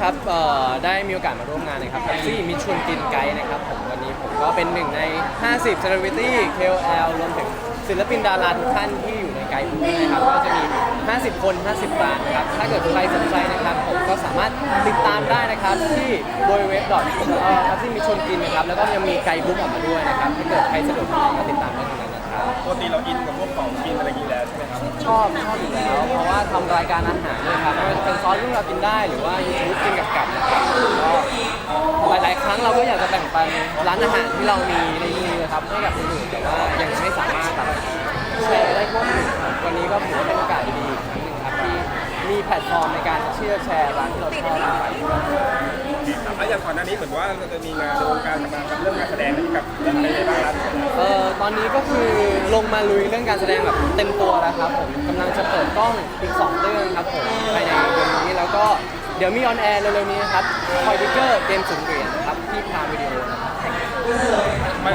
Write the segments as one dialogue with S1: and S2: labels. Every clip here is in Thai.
S1: ครับเอ่อได้มีโอกาสมาร่วมงานนะครับกับซี่มิชวนกินไกด์นะครับผมวันนี้ผมก็เป็นหนึ่งใน 50 Celebrity KOL รวมถึงศิลปินดาราทุกท่านที่อยู่ในไกด์บุ๊กนะครับก็จะมี 50 คน 50ร้านนะครับถ้าเกิดใครสนใจนะครับ ผมก็สามารถติดตามได้นะครับที่บริเว็บดอทครับที่มิชวนกินนะครับแล้วก็ยังมีไกด์บุ๊กออกมาด้วยนะครับถ้าเกิดใครสะดวกก็ติดตามได้ตรงนั้นนะครับ
S2: ปกติเราอินกับพวกของกินอะไรอย่างนี้แล้วใช่ไหมครับ
S1: ชอบชอบอยู่แล้ว เพราะว่าทำรายการอาหารด้วยครับไม่ว่าจะเป็นซ อสรื่งเรากินได้หรือว่า YouTube กินกับกับนะครับก็หลาย ๆ ครั้งเราก็อยากจะแบ่งปันร้านอาหารที่เรามีในมือครับให้กับคนอื่นแต่ว่ายังไม่สามารถแบบแชร์ได้ทั่วถึงครับวันนี้ก็ถือว่าเป็นโอกาสดีๆอีกครั้งหนึ่งครับที่มีแพลตฟอร์มในการเชื่อแชร์ร้านที่เราชอบลงไป
S2: แล้วอย่างก่อนหน้านี้เหมือนว่าเราจะมีงานในวงการมาครับเรื่องงานแสดงกับเรื่องอะไรบ้างครับ
S1: เอ่อตอนนี้ก็คือลงมาลุยเรื่องการแสดงแบบเต็มตัวแล้วครับผมกำลังจะเปิดกล้องอีก2เรื่องครับผม เดี๋ยวมีออนแอร์เร็วๆนี้นะครับคอยดิเกอร์เกมสุนเหรียญนะครับที่พาวิดีโอนะครับ
S2: มัน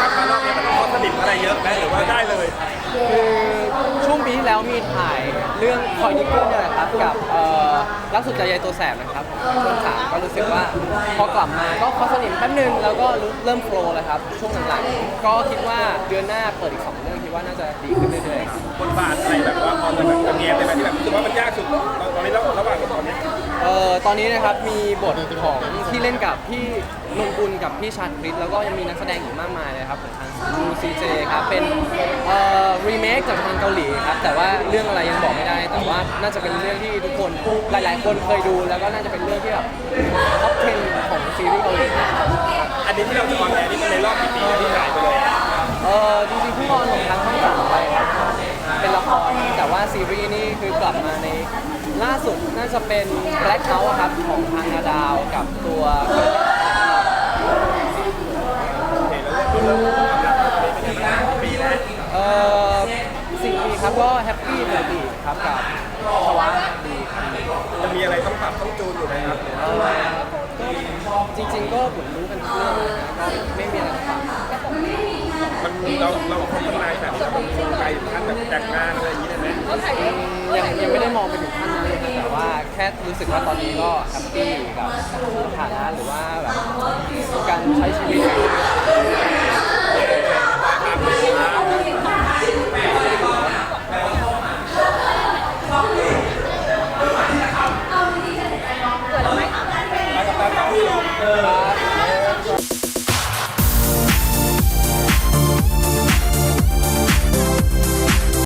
S2: กลับมารอบนี้มันต้องสนิทอะไรเยอะไหมหรือว่าได้เลย
S1: คือช่วงปีที่แล้วมีถ่ายเรื่องคอยดิเกอร์เนี่ยแหละครับกับเอ่อรักสุดใจยายตัวแสบนะครับผมช่วงสามก็รู้สึกว่าพอกลับมาก็คอสนิมแป๊บนึงแล้วก็เริ่มโฟลว์แล้วครับช่วงหลังๆก็คิดว่าเดือนหน้าเปิดอีกสองเรื่องคิดว่าน่าจะดีขึ้นเรื่อยๆครับ
S2: บทบาทอะไรแบบว่าพอจะแบบจะเนียนได้ไหมที่แบบรู้สึกว่ามันยากสุดตอนนี้เราระหว่างตอนนี้
S1: เอ่อตอนนี้นะครับมีบทของที่เล่นกับพี่นนกุลกับพี่ชาติพิษแล้วก็ยังมีนักแสดงอีกมากมายเลยครับของทาง True CJ ครับเป็นเอ่อรีเมคจากทางเกาหลีครับแต่ว่าเรื่องอะไรยังบอกไม่ได้ แต่ว่าน่าจะเป็นเรื่องที่ทุกคนหลาย ๆ คนเคยดูแล้วก็น่าจะเป็นเรื่องที่แบบท็อป10ของซีรีส์เกาหลีนะครับ
S2: อันนี้ที่เราจะออนแอร์นี่เป็นในรอบกี่ปีแล้วที่หายไปเลย
S1: เออจริงๆเพิ่งออนของทางช่องสามไปครับเป็นละครแต่ว่าซีรีส์ คือกลับมาในล่าสุดน่าจะเป็น Black House อะครับของทางนาดาวกับตัว
S2: โอเคแล้วเรื่องความรักตอนนี้เป็นยังไงบ้างปีแล้ว
S1: เอ่อสิ่งดีครับก็แฮปปี้ปกติครับกับชวะดีครับ
S2: จะมีอะไรต้องปรับต้องจูนอยู่ไหมครับ
S1: เอ่อก็จริงๆก็เหมือนรู้กันทุกเรื่องนะก็ไม่มีอะไรต้องปรับ
S2: มันเราเราคบกันนานแบบนี้มันคงไกลถึงขั้นแบบแต่งงานอะไรอย่างนี้ได้ไหม
S1: อืมยั รู้สึกว่าตอนนี้ก็แฮปปี้กับสถานะหรือว่าแบบการใช้ชีวิต